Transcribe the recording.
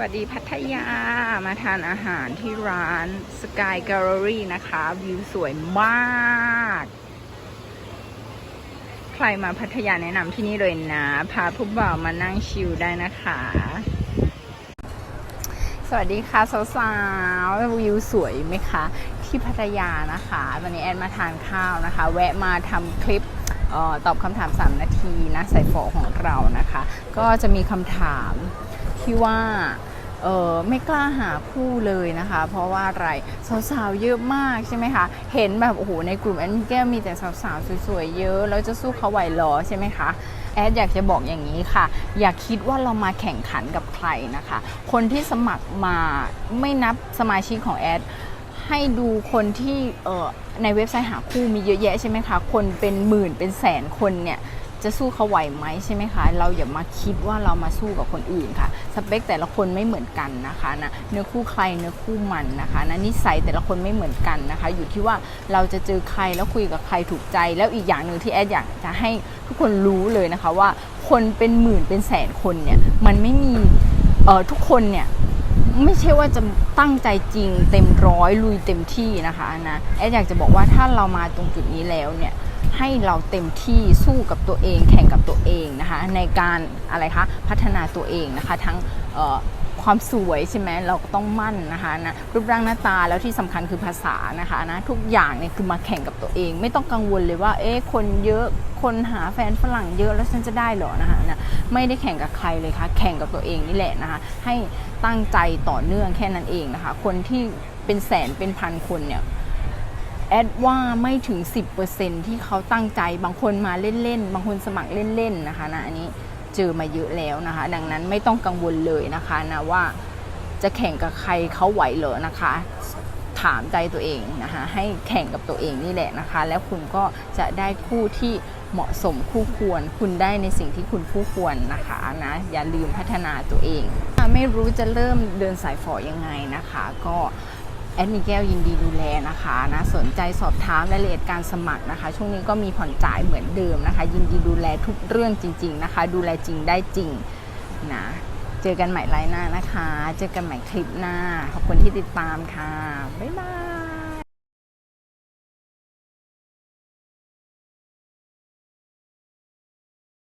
วัสดีพัทยามาทานอาหารที่ร้าน Sky Gallery นะคะ วิวสวยมาก ใครมาพัทยาแนะนำที่นี่เลยนะ พาผู้บ่าวมานั่งชิลได้นะคะ สวัสดีค่ะ สาวๆ วิวสวยไหมคะ ที่พัทยานะคะ วันนี้แอนมาทานข้าวนะคะ แวะมาทำคลิปออตอบคำถาม 3 นาทีนะใส่ฝอของเรานะคะ ก็จะมีคำถาม ที่ว่าเออไม่กล้าหาคู่เลยนะคะ เพราะว่าอะไรสาวๆเยอะมากใช่ไหมคะ เห็นแบบโอ้โหในกลุ่มแอนแก้วมีแต่สาวๆสวยๆเยอะแล้วจะสู้เขาไหวหรอใช่ไหมคะแอดอยากจะบอกอย่างนี้ค่ะ อย่าคิดว่าเรามาแข่งขันกับใครนะคะ คนที่สมัครมาไม่นับสมาชิกของแอดให้ดูคนที่เออในเว็บไซต์หาคู่มีเยอะแยะใช่ไหมคะ คนเป็นหมื่นเป็นแสนคนเนี่ย จะสู้เขาไหวไหมใช่ไหมคะ เราอย่ามาคิดว่าเรามาสู้กับคนอื่นค่ะ สเปคแต่ละคนไม่เหมือนกันนะคะนะเนื้อคู่ใครเนื้อคู่มันนะคะนะนิสัยแต่ละคนไม่เหมือนกันนะคะ อยู่ที่ว่าเราจะเจอใครแล้วคุยกับใครถูกใจ แล้วอีกอย่างหนึ่งที่แอดอยากจะให้ทุกคนรู้เลยนะคะว่าคนเป็นหมื่นเป็นแสนคนเนี่ยมันไม่มีเอ่อทุกคนเนี่ยไม่ใช่ว่าจะตั้งใจจริงเต็มร้อยลุยเต็มที่นะคะนะแอดอยากจะบอกว่าถ้าเรามาตรงจุดนี้แล้วเนี่ย ให้เราเต็มที่สู้กับตัวเอง แข่งกับตัวเองนะคะ ในการอะไรคะพัฒนาตัวเองนะคะทั้งความสวยใช่ไหมเราก็ต้องมั่นนะคะนะรูปร่างหน้าตาแล้วที่สำคัญคือภาษานะคะนะทุกอย่างเนี่ยคือมาแข่งกับตัวเอง ไม่ต้องกังวลเลยว่า เอ๊ะคนเยอะคนหาแฟนฝรั่งเยอะแล้วฉันจะได้เหรอนะคะนะไม่ได้แข่งกับใครเลยค่ะแข่งกับตัวเองนี่แหละนะคะ ให้ตั้งใจต่อเนื่องแค่นั้นเองนะคะ คนที่เป็นแสนเป็นพันคนเนี่ย แอดว่าไม่ถึง 10%ที่เขาตั้งใจบางคนมาเล่นๆ บางคนสมัครเล่นๆนะคะนะอันนี้เจอมาเยอะแล้วนะคะ ดังนั้นไม่ต้องกังวลเลยนะคะนะว่าจะแข่งกับใครเขาไหวเหรอนะคะ ถามใจตัวเองนะคะให้แข่งกับตัวเองนี่แหละนะคะ แล้วคุณก็จะได้คู่ที่เหมาะสมคู่ควร คุณได้ในสิ่งที่คุณคู่ควรนะคะนะอย่าลืมพัฒนาตัวเองถ้าไม่รู้จะเริ่มเดินสายฝอยังไงนะคะ ก็ แอดมิแก้วยินดีดูแลนะคะนะสนใจสอบถามรายละเอียดการสมัครนะคะ ช่วงนี้ก็มีผ่อนจ่ายเหมือนเดิมนะคะ ยินดีดูแลทุกเรื่องจริง ๆนะคะ ดูแลจริงได้จริงนะเจอกันใหม่ไลน์หน้านะคะ เจอกันใหม่คลิปหน้า ขอบคุณที่ติดตามค่ะ บ๊ายบาย